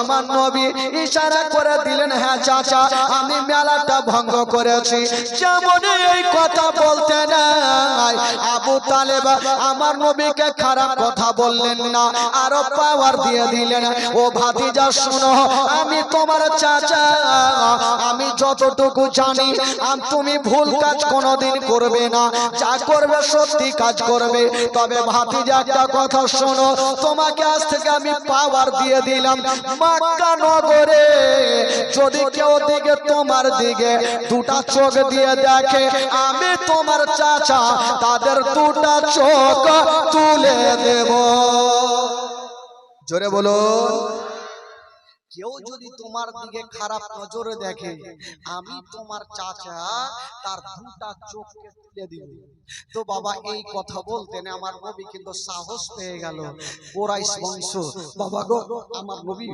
আমার নবী ইশারা করে দিলেন হ্যাঁ চাচা, আমি মেলাটা ভঙ্গ করেছি। যেমন এই কথা বলতে নাই, আবু তালেব আমার নবীকে খারাপ কথা বললেন না, আরও পাওয়ার দিয়ে দিলেন। ও ভাতিজা, শুনো, আমি তোমার চাচা, আমি যতটুকু জানি তুমি ভুল কাজ কোনোদিন করবে না। যা করবে সত্যি কাজ করবে। তবে ভাতিজা, একটা কথা শোনো, তোমাকে আজ থেকে আমি পাওয়ার দিয়ে দিলাম। মাক্কা নগরে যদি কেউ দিকে তোমার দিকে দুটা চোখ দিয়ে দেখে, আমি তোমার চাচা, তাদের দুটা চোখ তুলে দেব। জোরে বলুন। কেউ যদি তোমার দিকে খারাপ নজরে দেখে আমি তোমার চাচা তার দুটা চোখকে তুলে দিব। তো বাবা এই কথা বলতেন আমার নবী কিন্তু সাহস পেয়ে গেল। কোরাইশ বংশ বাবা গো আমার নবী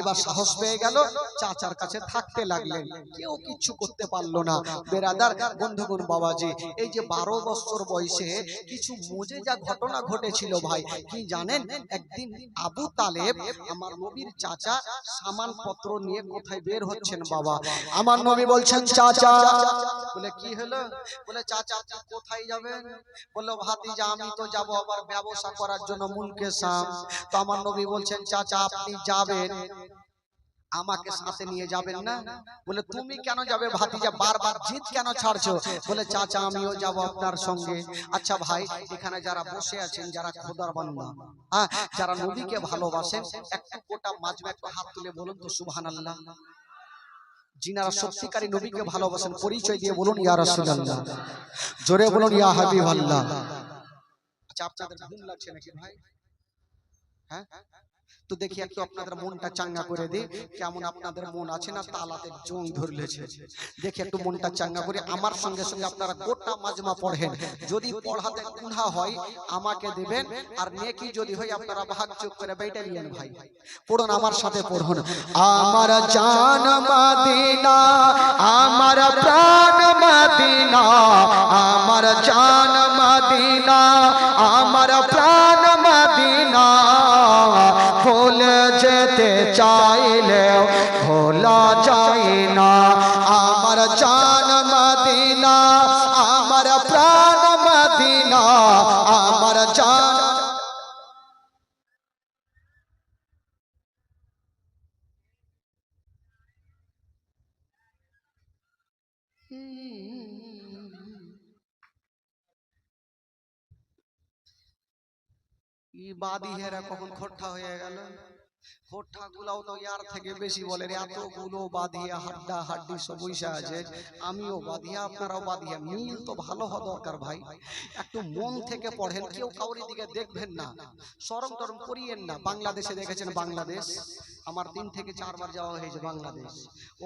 এবার সাহস পেয়ে গেল চাচার কাছে থাকতে লাগলেন। কেউ কিচ্ছু করতে পারল না। বেরাদার বন্ধুগণ বাবাজি এই যে বারো বছর বয়সে কিছু মজে যা ঘটনা ঘটেছিল ভাই কি জানেন? একদিন আবু তালেব আমার নবীর চাচা সামান পত্র নিয়ে কোথায় বের হচ্ছেন বাবা? আমার নবী বলছেন চাচা। বলে কি হলো? বলে চাচা কোথায় যাবেন? বলল ভাতিজা আমি তো যাব আবার ব্যবসা করার জন্য মুলকে সাম তো আমার নবী বলছেন চাচা আপনি যাবেন। আমাকে সাথে নিয়ে যাবেন না? বলে তুমি কেন যাবে? ভাতিজা বারবার জিদ কেন ছাড়ছো? বলে চাচা আমিও যাব আপনার সঙ্গে। আচ্ছা ভাই এখানে যারা বসে আছেন যারা খোদার বান্দা হ্যাঁ যারা নবীকে ভালোবাসেন একটু গোটা মাজমা একটু হাত তুলে বলুন তো সুবহানাল্লাহ। যিনারা সত্যিকারী নবীকে ভালোবাসেন পরিচয় দিয়ে বলুন ইয়া রাসূলুল্লাহ। জোরে বলুন ইয়া হাবিবাল্লাহ। আচ্ছা আপনাদের ঘুম লাগছে নাকি ভাই? হ্যাঁ তো দেখি একটু আপনাদের মনটা চাঙ্গা করে দিই। কেমন আপনাদের মন আছে না তালাতে জং ধরলেছে? দেখি একটু মনটা চাঙ্গা করে। আমার সঙ্গে সঙ্গে আপনারা গোটা মাজমা পড়েন। যদি পড়াতে গুণা হয়, আমাকে দেবেন। আর নেকি যদি হয়, আপনারা ভাগ চোখ করে বেটে নিয়েন ভাই। পড়ুন আমার সাথে, পড়ুন। আমার জান মাদিনা, আমার প্রাণ মাদিনা, আমার জান মাদিনা, আমার প্রাণ চাইলেও ভোলা যায় না। আমার জান মদিনা, আমার প্রাণ মদিনা, আমার জান ই হেরা কখন খোট্টা হয়ে গেল? বেশি এতগুলো বাঁধিয়া হাড্ডা হাড্ডি আছে, আমিও বাঁধিয়া আপনারাও বাঁধিয়া মিল তো ভালো হওয়া দরকার ভাই। একটু মন থেকে পড়েন, কেউ কাউরি দিকে দেখবেন না না, বাংলাদেশে দেখেছেন বাংলাদেশ। আমার তিন থেকে চারবার যাওয়া হয়েছে বাংলাদেশ।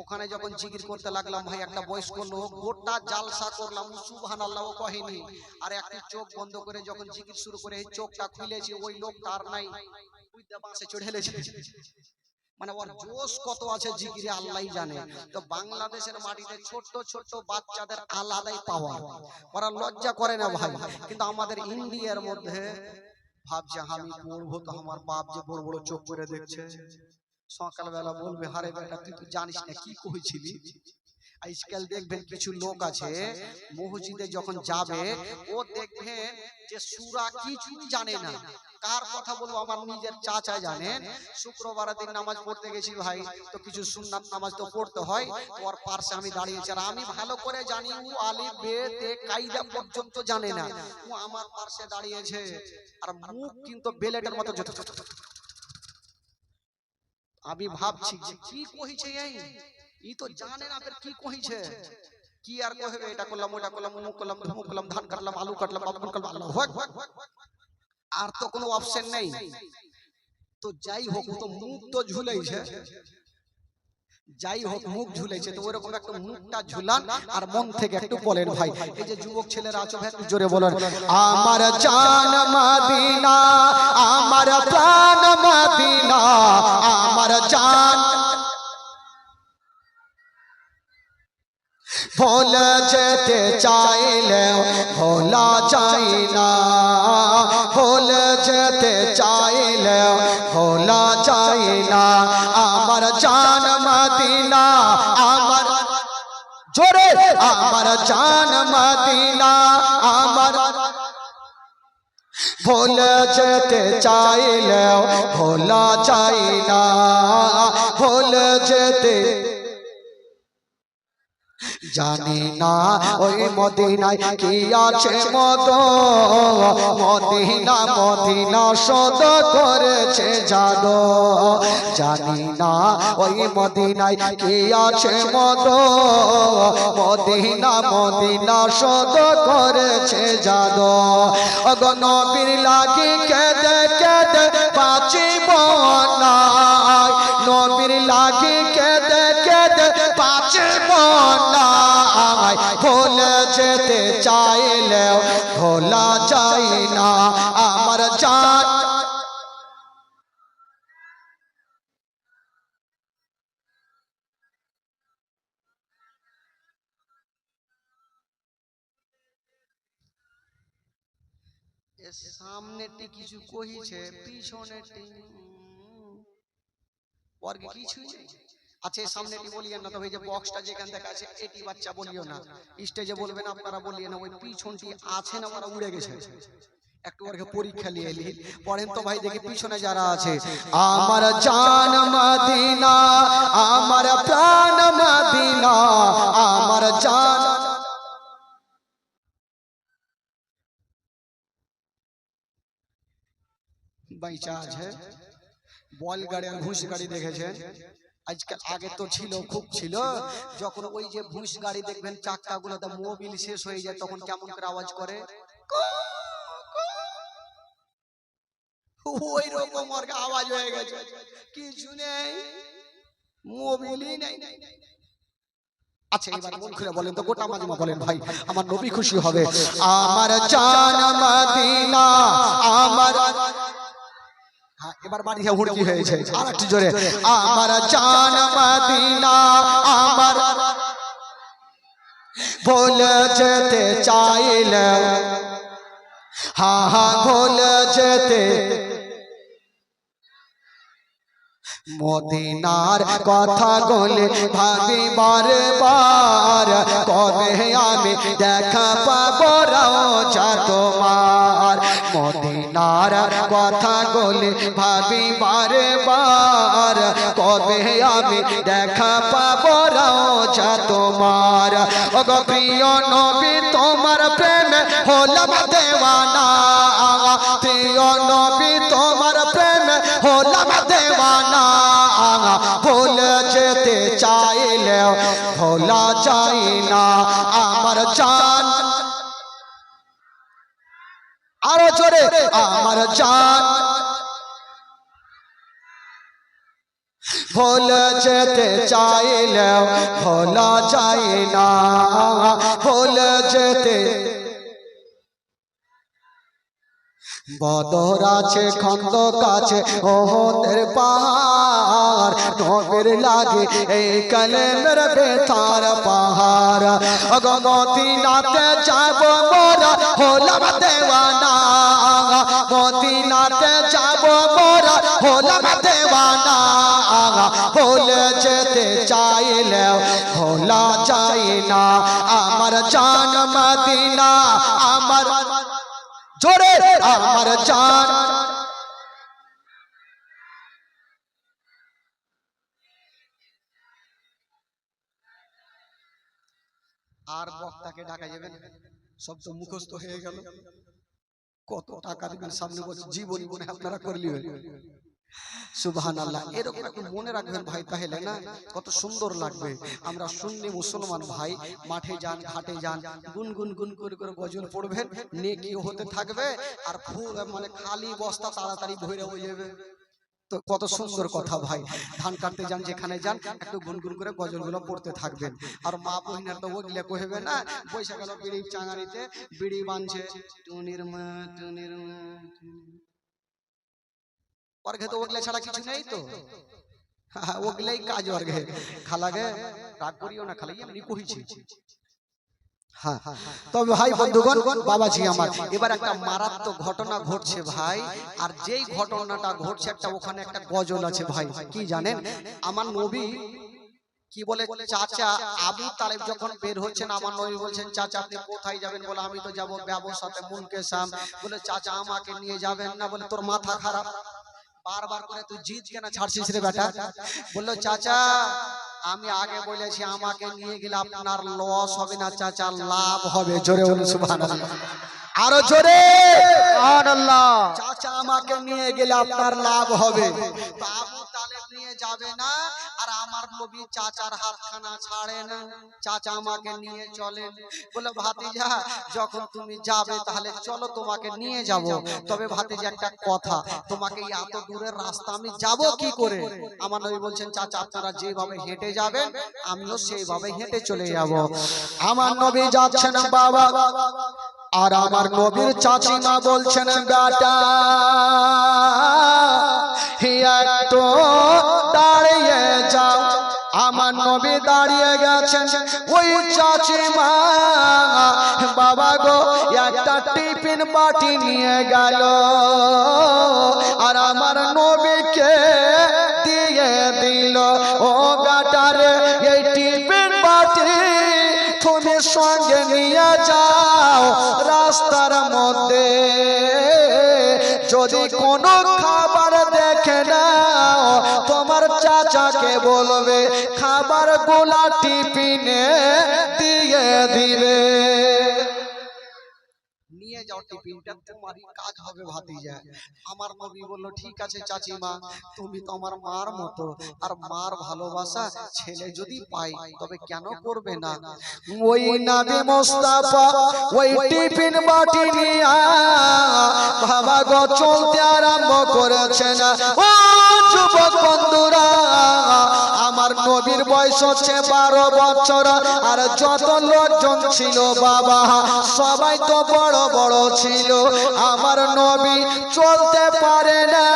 ওখানে যখন জিকির করতে লাগলাম, ভাই, একটা বয়স্ক লোক, গোটা জালসা করলাম সুবহান আল্লাহ কহেনি। আর একটু চোখ বন্ধ করে যখন জিকির শুরু করে চোখটা খুলেছি, ওই লোকটা আর নাই। বাসে চড়ে মানে ওর জোশ কত আছে জিকিরে, আল্লাহই জানে। তো বাংলাদেশের মাটিতে ছোট্ট ছোট্ট বাচ্চাদের আলাদাই পাওয়া ওরা লজ্জা করে না, ভাই। কিন্তু আমাদের ইন্ডিয়ার মধ্যে ভাবছে, আমি পড়ব তো, আমার বাপ যে বড় বড় চোখ করে দেখছে। সকালবেলা বলবে, হারে বেটা, তুই তো জানিস না কি কইছিলি আজকাল দেখবেন কিছু লোক আছে, মসজিদে যখন যাবে, ও দেখবেন যে সুরা কিছুই জানে না। কার কথা বলব? আমার নিজের চাচা জানেন শুক্রবার দিন নামাজ পড়তে গেছি ভাই, তো কিছু সুন্নাত নামাজ তো পড়তে হয়। ওর পার্শ্বে আমি দাঁড়িয়েছি আর আমি ভালো করে জানি, ও আলি বে তে কাইদা পর্যন্ত জানে না। ও আমার পার্শ্বে দাঁড়িয়েছে আর মুখ কিন্তু বেলেটের মতো যত আমি ভাবছি কি কহিছে এই? ই তো জানে না ফের কি কহিছে। কি আর কহবে? এটা করলাম ওটা করলাম মুখ করলাম মুখ করলাম ধান কাটলাম আলু কাটলাম বাবুল কাটলাম আল্লাহ হোক। আর তো কোনো অপশন নেই। তো যাই হোক তো মুখ তো ঝুলাইছে। যাই হোক মুখ ঝুলেছে তো ওরকম একটা মুখটা ঝুলান আর মন থেকে একটু বলেন ভাই। এই যে যুবক ছেলেরা আছো ভাই একটু জোরে বলেন। আমার জান মাদিনা আমার প্রাণ মাদিনা আমার জান ভোলা যেতে চাইলে ভোলা যায় না ভোলা যেতে চাইলে ভোলা যায় না জান মদিনা আমার ভোলা যেতে চাইলেও ভোলা চাই না ভোলা যেতে জানি না ওই মদিনায় কি আছে মদ? মদিনা মদিনা সদ করেছে জাদ জানি না ওই মদিনায় কি আছে মদ? মদিনা মদিনা সদ করেছে জাদ অগনবীর লাগি কেদে কেদে বাঁচিব না নবীর লাগি যেতে চাইলেও ভোলা যায় না। আমার এ সামনেটি কিছু কহিছে পিছনেটি বর্গে কিছুই আচ্ছা এই সামনেটি বলিয়েন না তবে যে বক্সটা যেখান থেকে আছে এটি বাচ্চা বলিও না। স্টেজে বলবেন আপনারা বলিয়ে না ওই পিছনটি আছে না ওরা উড়ে গেছে। একটু ওরকে পরীক্ষা নিয়ে এলি পড়েন তো ভাই দেখি পিছনে যারা আছে। আমার জান মদিনা আমার প্রাণ মদিনা আমার জান বাইচা আছে বল গাড়ি আর ঘুষ গাড়ি দেখেছেন? আজকাল আগে তো ছিল খুব ছিল। যখন ওই যে ঘুষ গাড়ি দেখবেন চাক্কা গুলোতে মোবিল শেষ হয়ে যায় তখন কেমন করে আওয়াজ করে? ওই রকম ওর আওয়াজ হয়ে গেছে। কিছু নেই মোবিলই নেই। আচ্ছা এবার মন খুলে বলেন তো গোটা মাজমা বলেন ভাই। আমার নবী খুশি হবে। আমার জান মদিনা। আমার এবার বাড়ি থেকে হুড়কি হয়েছে আর একটু জোরে আমার জান মদিনা আমার বলে যেতে চাইলে হা হা বলে যেতে। মদিনার কথা গলে ভাবি বারে বার কবে আমি দেখা পাবো রাজা তোমার? মদিনার কথা গলে ভাবি বারে বার। কবে আমি দেখা পাবো রাজা তোমার? ওগো প্রিয় নবী, তোমার প্রেমে হলাম দেওয়ানা। প্রিয় নবী, তোমার প্রেমে হলাম দেওয়ানা। ভুলে যেতে চাইলেও, ভোলা চাই না। আমার জান আরও জোরে আমার জান। ভোল যেতে চাইলেও ভোলা যায় না। ভোল যেতে বদর আছে খন্দ কাছে ওহদের পাহাড়। নবীর লাগে এই কালে কলেমের বেতার পাহাড়। অগমতি নাতে যাব মোরা, হলাম দেওয়ানা। মতি নাতে যাব মোরা, হলাম দেওয়ানা। ভুলে যেতে চাইলেও ভোলা চাই না। আমার জান মদিনা। জোরে আমার জান আর বক্তাকে ডাকা যাবে না সব তো মুখস্থ হয়ে গেল। কত টাকা দিবেন সামনে বছর জীবনী মনে আপনারা করলি সুবহান আল্লাহ এরকম একটু মনে রাখবেন ভাই তাহলে না কত সুন্দর লাগবে। আমরা মুসলমান ভাই মাঠে যান ঘাটে যান গুন গুন গুন করে করে গজল পড়বেন নেকি হতে থাকবে আর ফুল মানে খালি বস্তা তাড়াতাড়ি ভরে হয়ে যাবে। তো কত সুন্দর কথা ভাই। ধান কাটতে যান যেখানে যান একটু গুনগুন করে গজলগুলো পড়তে থাকবেন। আর মা বহিনার তো ওগুলো কহেবে না বৈশা গেল বিড়ি চাঙারিতে বিড়ি বানছে। টুনির মা টুনির মা টুনির অর্ঘে তো ওগুলা ছাড়া কিছু নেই তো ওগুলাই কাজ অর্ঘে খালাগে রাগ করিও না খালাই এমনি কহিছি হ্যাঁ তবে ভাই বন্ধুগণ বাবাজি আমার এবার একটা মারাত্মক ঘটনা ঘটছে ভাই আর যেই ঘটনাটা ঘটছে একটা ওখানে একটা গজল আছে ভাই কি জানেন আমার নবী কি বলে চাচা আবু তালেব যখন বের হচ্ছেন আমার নবী বলছেন চাচা আপনি কোথায় যাবেন? বলে আমি তো যাব ব্যবসাতে মুলকে সাম বলে চাচা আমাকে নিয়ে যাবেন না? বলে তোর মাথা খারাপ। বারবার করে তুই জিদ কেন ছাড়ছিস রে বেটা? বলল চাচা আমি আগে বলেছি আমাকে নিয়ে গেলে আপনার লস হবে না চাচা লাভ হবে। জোরে সুবহানাল্লাহ। আরও জোরে! চাচা আমাকে নিয়ে গেলে আপনার লাভ হবে। নিয়ে যাবে না। আর আমার নবী চাচার হাতখানা ছাড়ে না চাচা আমাকে নিয়ে চলেন। বলে, ভাতিজা, যখন তুমি যাবে, তাহলে চলো তোমাকে নিয়ে যাব। তবে ভাতিজা, একটা কথা, তোমাকে এত দূরের রাস্তা আমি যাব কি করে? আমার নবী বলছেন, চাচা, আপনারা যেভাবে হেঁটে যাবেন, আমিও সেইভাবে হেঁটে চলে যাব। আমার নবী যাচ্ছেন, বাবা। আর আমার নবীর চাচিমা বলছেন, বেটা। একটু দাঁড়িয়ে যাও। আমার নবী দাঁড়িয়ে গেছেন। ওই চাচিমা বাবা গো, একটা টিফিন বাটি নিয়ে গেল। আর আমার নবীকে দিয়ে দিল। ও বেটারে, এই টিফিন বাটি তুমি সঙ্গে নিয়ে যাও। রাস্তার মধ্যে যদি কোনো খাবার তোমার চাচাকে বলবে খাবার গোলা টিফিনে দিয়ে দিবে। নিয়ে যাও টিফিনটা তোমারই কাজ হবে ভাতিজা। আমার নবী বলল ঠিক আছে চাচিমা তুমি তো আমার মার মতো। আর মার ভালোবাসা ছেলে যদি পাই তবে কেন করবে না? ওই নাবি মোস্তাফা ওই টিফিন বাটি নিয়ে বাবা গো চলতে আরম্ভ করেছে না। ও যুবক বয়স হচ্ছে বারো বছর, আর যত লোকজন ছিল বাবা, সবাই তো বড় বড় ছিল। আমার নবী চলতে পারে না।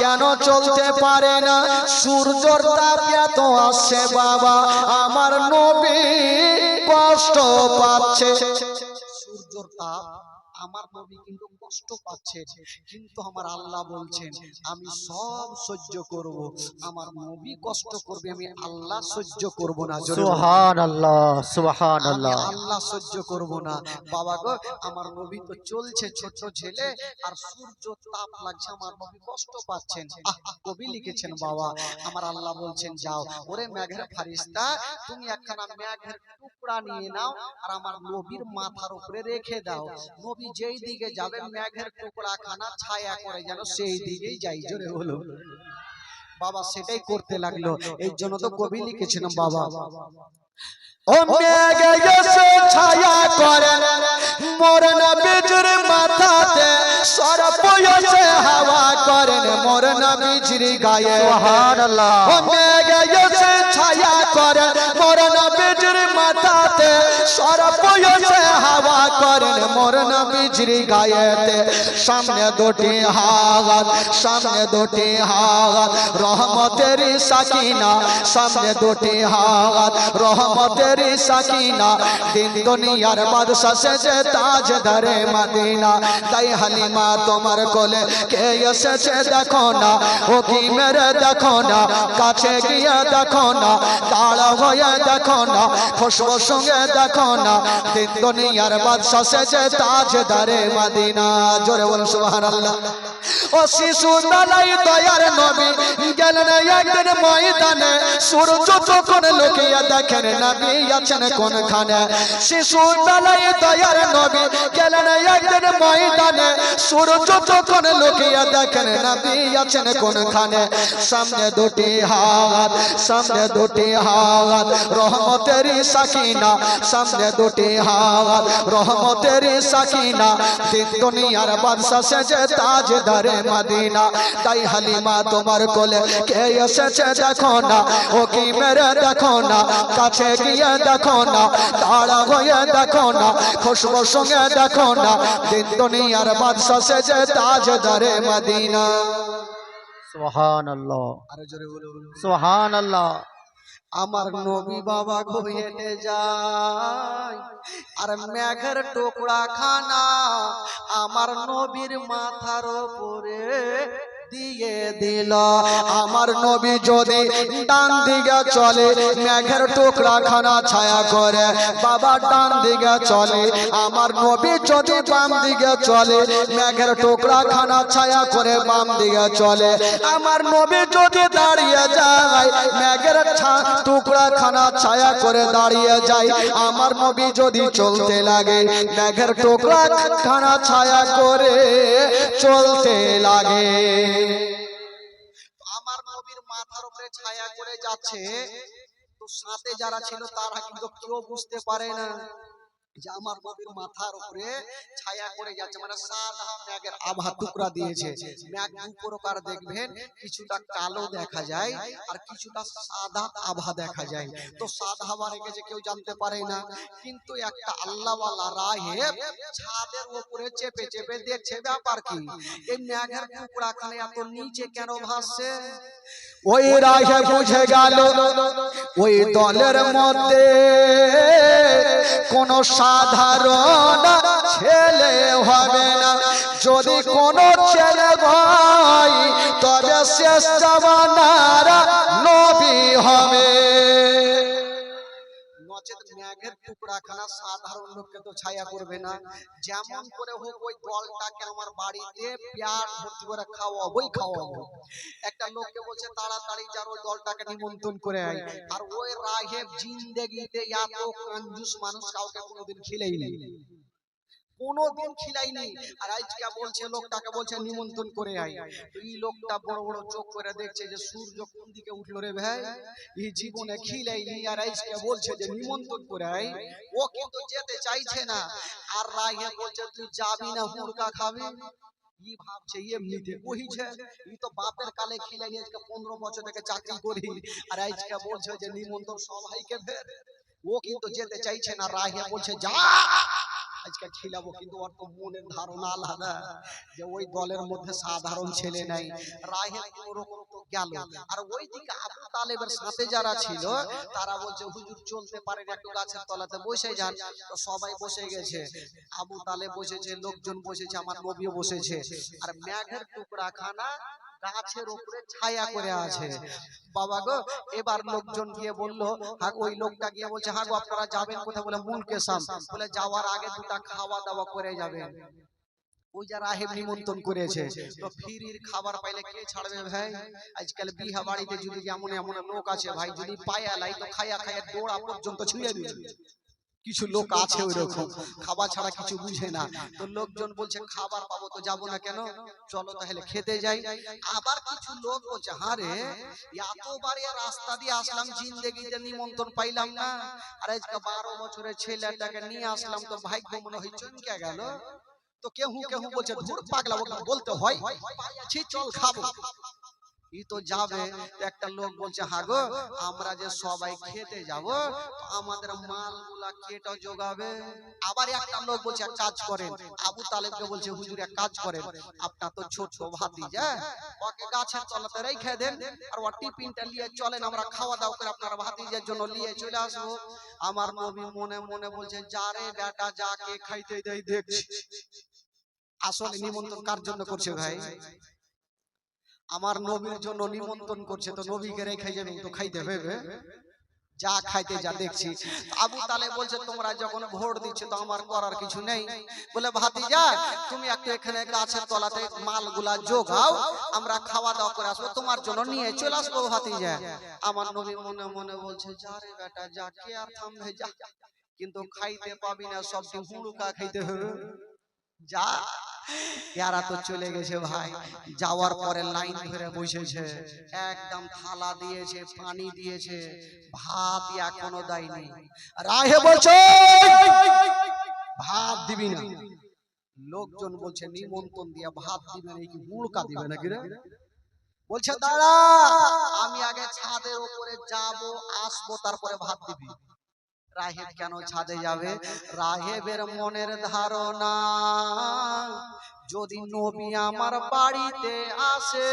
কেন চলতে পারে না? সূর্যর তাপ এত আসছে বাবা, আমার নবী কষ্ট পাচ্ছে। সূর্যর তাপ, আমার নবী কিন্তু কষ্ট পাচ্ছে কিন্তু আমার আল্লাহ বলছেন আমি সব সহ্য করব। আমার নবী কষ্ট করবে আমি আল্লাহ সহ্য করব না। জোরে বলুন। সুবহানাল্লাহ আমি সুবহানাল্লাহ। আল্লাহ সহ্য করব না। বাবা গো আমার নবী তো চলছে ছোট ছেলে আর সূর্য তাপ লাগছে আমার নবী কষ্ট পাচ্ছেন। আহ, কবি লিখেছেন বাবা আমার আল্লাহ বলছেন যাও ওরে মেঘের ফারিস্তা তুমি একখানা মেঘের টুকরা নিয়ে নাও আর আমার নবীর মাথার উপরে রেখে দাও। নবী যেই দিকে যাবে মেঘের টুকরা খানা ছায়া করে যেন সেই দিকেই যাই। জোরে হলো বাবা সেটাই করতে লাগল। এই জন্য তো কবি লিখেছেন বাবা। ও মেঘে এসে ছায়া করে মোর নবীজির মাথাতে সরপ এসে হাওয়া করেন গায়ে। সুবহানাল্লাহ। ও মেঘে এসে ছায়া করে মাথাতে সরপ এসে হাওয়া করেন মোর নবীজির গায়েতে, সামনে দুটি হাত, সামনে দুটি হাত, রহমতের সাকিনা, সামনে দুটি হাত, রহমতের সাকিনা। দিন দুনিয়ার বাদশা সেজে তাজ ধরে মদিনা। তাই হালিমা তোমার কোলে কে এসেছে দেখো না ও কি মেরে দেখো না, কাছে গিয়ে দেখো না, তাড়া হয়ে দেখো না, খুশবু সঙ্গে দেখো না। দিন দুনিয়ার বাদশা সেজে তাজ ধরে মদিনা। জোরে বল সুবহানাল্লাহ। ও শিশু দালাই দয়ার নবী, গেলেন একদিন ময়দানে। সূর্য যখন লুকিয়ে দেখেন, নবী আছেন কোনখানে? শিশু দালাই দয়ার নবী, গেলেন একদিন ময়দানে। সূর্য যখন লুকিয়ে দেখেন, নবী আছেন কোনখানে? সামনে দুটি হাত, সামনে দুটি হাত রহমতের সাকিনা। সামনে দুটি হাত, রহমতের সাকিনা দিন দুনিয়ার বাদশা সেজে তাজ ধরে মদিনা তাই হালিমা তোমার কোলে কে এসেছে দেখো না ও কি মেরে দেখো না কাছে গিয়ে দেখো না তাড়া হয়ে দেখো না খুশবু সঙ্গে দেখো না দিন দুনিয়ার বাদশা সেজে তাজ ধরে মদিনা সুবহানাল্লাহ আরও জোরে বলুন সুবহানাল্লাহ আমার নবী বাবা হেঁটে যায়। আর মেঘের টুকরা খানা আমার নবীর মাথার উপরে দিয়ে দিল। আমার নবী যদি ডান দিকে চলে, মেঘের টুকরা খানা ছায়া করে, বাবা ডান দিকে চলে, আমার নবী যদি বাম দিকে চলে, মেঘের টুকরা খানা ছায়া করে বাম দিকে চলে, আমার নবী যদি দাঁড়িয়ে যায়, মেঘের টুকরা খানা ছায়া করে দাঁড়িয়ে যায়, আমার নবী যদি চলতে লাগে, মেঘের টুকরা খানা ছায়া করে চলতে লাগে। আমার নবীর মাথার উপরে ছায়া করে যাচ্ছে। তো সাথে যারা ছিল তারা কিন্তু কেউ বুঝতে পারে না। যে আমার মাথার উপরে ছায়া যাচ্ছে মানে সাদা মেঘের আভা টুকরা দিয়েছে। প্রকার দেখবেন, কিছুটা কালো দেখা যায় আর কিছুটা সাদা আভা দেখা যায়। তো সাদা কেউ জানতে পারে না, কিন্তু একটা রাহেব ছাদের উপরে চেপে চেপে দেখছে ব্যাপার কি, এই মেঘের টুকরা খানে এত নিচে কেন ভাসছে? ওই রাহে বুঝে গেল, ওই দলের মধ্যে কোন সাধারণ ছেলে হবে না। যদি কোনো ছেলে ভাই তবে শেষ জমানারা নবী হবে। মেঘের টুকরা খানা সাধারণ লোককে তো ছায়া করবে না। যেমন করে হোক ওই দলটাকে আমার বাড়িতে পেয়ার ভর্তি করে খাওয়াবো একটা লোককে বলছে, তাড়াতাড়ি যার ওই দলটাকে নিমন্ত্রণ করে আয়। আর ওই রাহেব জিন্দেগিতে এত মানুষ কাউকে কোনোদিন খিলেইনি কোনোদিন খিলাইনি আর আজকে বলছে লোকটাকে বলছে, নিমন্ত্রণ করে তো এই লোকটা বড় বড় চোখ করে দেখছে যে সূর্য কোন দিকে উঠল রে ভাই? এই জীবনে খিলাইনি। আর আজকে বলছে যে, নিমন্ত্রণ করে আয়। ও কিন্তু যেতে চাইছে না। আর রাহে বলছে, তুই যাবি না হুড়কা খাবি? ই ভাবছে, এমনিতে কহিছে ই তো বাপের কালে আজকে পনেরো বছর থেকে চাকরি করি। আর আজকে বলছে যে, নিমন্ত্রণ সবাইকে ফের। ও কিন্তু যেতে চাইছে না। রাহে বলছে, যা! আজকে কিন্তু ওর তো মনের ধারণা আলাদা যে ওই দলের মধ্যে সাধারণ ছেলে নাই। গেল। আর ওইদিকে আবু তালেবের সাথে যারা ছিল, তারা বলছে, হুজুর চলতে পারেন একটু গাছের তলাতে বসে যান। সবাই বসে গেছে। আবু তালেব বসেছে, লোকজন বসেছে, আমার নবীও বসেছে। আর মেঘের টুকরা খানা গাছের উপরে ছায়া করে আছে। বাবা গো এবার লোকজন গিয়ে বলল ওই লোকটা গিয়ে বলছে হ্যাঁ গো আপনারা যাবেন কোথায়? বলে মুনকে সাম। বলে যাওয়ার আগে দুটা খাওয়া দাওয়া করে যাবেন ওই যারা আহেব নিমন্ত্রণ করেছে। তো ফিরির খাবার পাইলে কে ছাড়বে ভাই? আজকাল বিহা বাড়িতে যদি এমন এমন লোক আছে ভাই যদি পায়া লাই তো খায়া খায়া দৌড়া পর্যন্ত ছুঁয়ে দিবে। কিছু লোক আছে ওই রকম খাবার ছাড়া কিছু বুঝে না। তো লোকজন বলছে খাবার পাবো তো যাব না কেন? চলো তাহলে খেতে যাই। আবার কিছু লোক বলছে হ্যাঁ রে এতবার রাস্তা দিয়ে আসলাম জিন্দেগিতে নিমন্ত্রণ পাইলাম না। আর আজকে বারো বছরের ছেলেটাকে নিয়ে আসলাম তো ভাগ্য মনে হয় চমকে গেল। তো কেহু কেহু বলছে ধুর পাগলা বলতে হয়। চল খাব। তো যাবে। একটা লোক বলছে, হাগো, আমরা যে সবাই খেতে যাব আমাদের মালগুলা কেটা যোগাবে? আবার একটা লোক বলছে কাজ করেন। আবু তালেবকে বলছে, হুজুর, এক কাজ করেন। আপনার তো ছোট ভাতিজা ওকে গাছের তলাতে রেখে দেন আর ও টিফিনটা নিয়ে চলেন, আমরা খাওয়া দাওয়া করে আপনার ভাতিজার জন্য নিয়ে চলে আসব। আমার নবী মনে মনে বলছে যারে বেটা যাকে খাইতে দেই দেখছি। আসলে নিমন্ত্রণ কার জন্য করছে ভাই? আমার নবীর জন্য নিমন্ত্রণ করছে, তো নবীকে রেখে যাবে তো খাইতে হবে। যা খাইতে যা দেখছি। আবু তালে বলছে, তোমরা যখন ভোট দিচ্ছ, তো আমার করার কিছু নেই। বলে, ভাতিজা, তুমি একটু এখানে গাছের তলাতে মালগুলা যোগাও আমরা খাওয়া দাওয়া করে আসব, তোমার জন্য নিয়ে চলে আসব ভাতিজা। আমার নবী মনে মনে বলছে, যা রে বেটা, যা, কে আর থামবে, যা। কিন্তু খাইতে পাবি না সব হুড়ুকা খাইতে হবে। যা ইয়ারা তো চলে গেছে ভাই। যাওয়ার পরে লাইন ধরে বসেছে। একদম থালা দিয়েছে, পানি দিয়েছে। ভাত এখনও দেয়নি। রাহে বলছে, ভাত দিবি না। লোকজন বলছে, নিমন্ত্রণ দিয়ে ভাত দিবে না কি মুড়কা দিবে নাকি রে? বলছে, দাঁড়া, আমি আগে ছাদের উপরে যাব, আসব, তারপরে ভাত দিবি। রাহেব কেন ছাদে যাবে? রাহেবের মনের ধারণা। যদি নবী আমার বাড়িতে আসে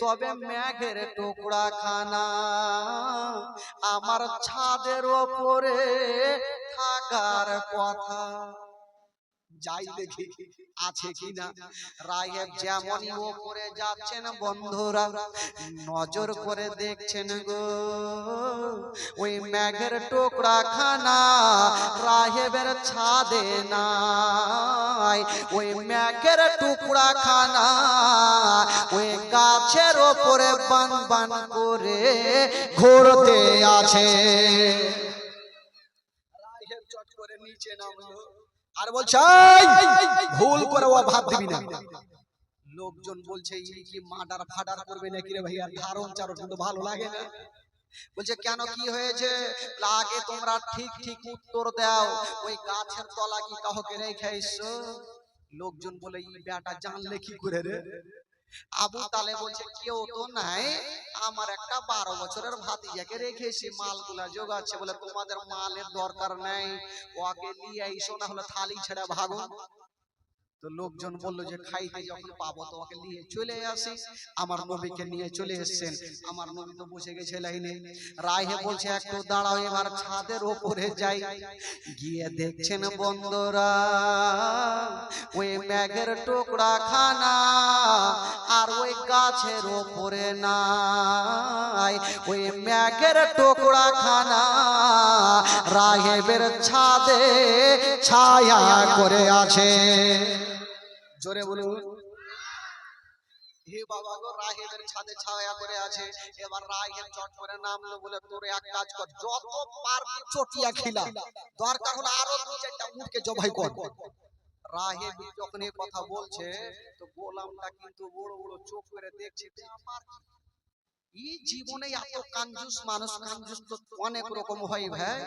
তবে মেঘের টুকরা খানা আমার ছাদের ওপরে থাকার কথা। যাই দেখি আছে কিনা। রাহেব যেমনই ওপরে যাচ্ছেন বন্ধুরা। নজর করে দেখছেন গো। ওই ম্যাগের টুকরা খানা রাহেবের ছাদে নাই। ওই ম্যাগের টুকরা খানা ওই গাছের ওপরে বান বান করে ঘুরতে আছে। রাহেব চট করে নিচে নামলো। আর বলছে ভুল করে ও ভাব দিবি না। লোকজন বলছে কি মার্ডার ফাডার করবে নাকি রে ভাইয়া? ধারণ চারণ কিন্তু ভালো লাগে না। বলছে, কেন কি হয়েছে? আগে তোমরা ঠিক ঠিক উত্তর দাও। ওই গাছের তলা কি কাহকে রেখে এসছো? লোকজন বলে এই বেটা জানলে কি করে রে? আবু তালে বলছে কেউ তো নাই। আমার একটা বারো বছরের ভাতিজাকে রেখেছি। মালগুলা জোগাচ্ছে বলে তোমাদের মালের দরকার নেই। ওকে নিয়ে আইসো না হলে থালি ছেড়ে ভাগো। তো লোকজন বলল যে খাইতে যখন পাবো তো ওকে নিয়ে চলে আসি। আমার নবীকে নিয়ে চলে এসেছেন। আমার নবী তো বসে গেছে লাইনে। রাহে বলছে একটু দাঁড়াও এবার ছাদের ওপরে যাই। গিয়ে দেখছেন বন্ধুরা ওই ম্যাগের টুকরা খানা আর ওই গাছের ওপরে নাই। ওই ম্যাগের টুকরা খানা রাহেবের ছাদে ছায়া করে আছে। জোরে বলুন। ছায়া করে আছে। এবার চট নামলো বলে এক কাজ যত পারবি চটিয়া খিলা। দরকার হলে আরও দু চারটা উঠকে জবাই কর। রাহেব যখন এই কথা বলছে তো গোলামটা কিন্তু বড় বড় চোখ করে দেখছে। এই জীবনে এত কাঞ্জুস মানুষ কাঞ্জুস তো অনেক রকম হয় ভাই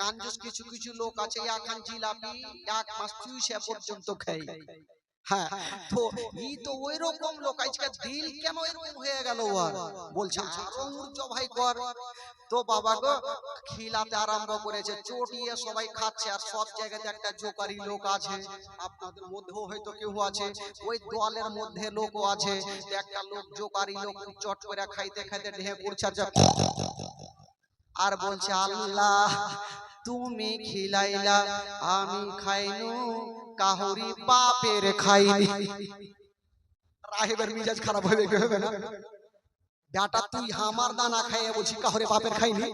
কাঞ্জুস কিছু কিছু লোক আছে এখন জিলাপি এক মাস চুইশে পর্যন্ত খাই। হ্যাঁ তো ই তো ওই রকম লোক আজকে দিল কেন এরকম হয়ে গেল ওর? বলছে আরও উর্জ ভাই কর। তো বাবা গো খিলাতে আরম্ভ করেছে চটিয়ে সবাই খাচ্ছে আর সব জায়গাতে একটা জোকারি লোক আছে। আপনাদের মধ্যেও হয়তো কেউ আছে ওই দলের মধ্যে লোকও আছে একটা লোক জোকারি লোক চট করে খাইতে খাইতে ঢেকে পড়ছে আর বলছে আল্লাহ তুমি খিলাইলা আমি খাইনু কাহরি বাপের খাইনি রাহেবের মিজাজ খারাপ হয়ে হবে না? বেটা তুই আমার দানা খাইয়ে বলছি কাহরে বাপের খাইনি।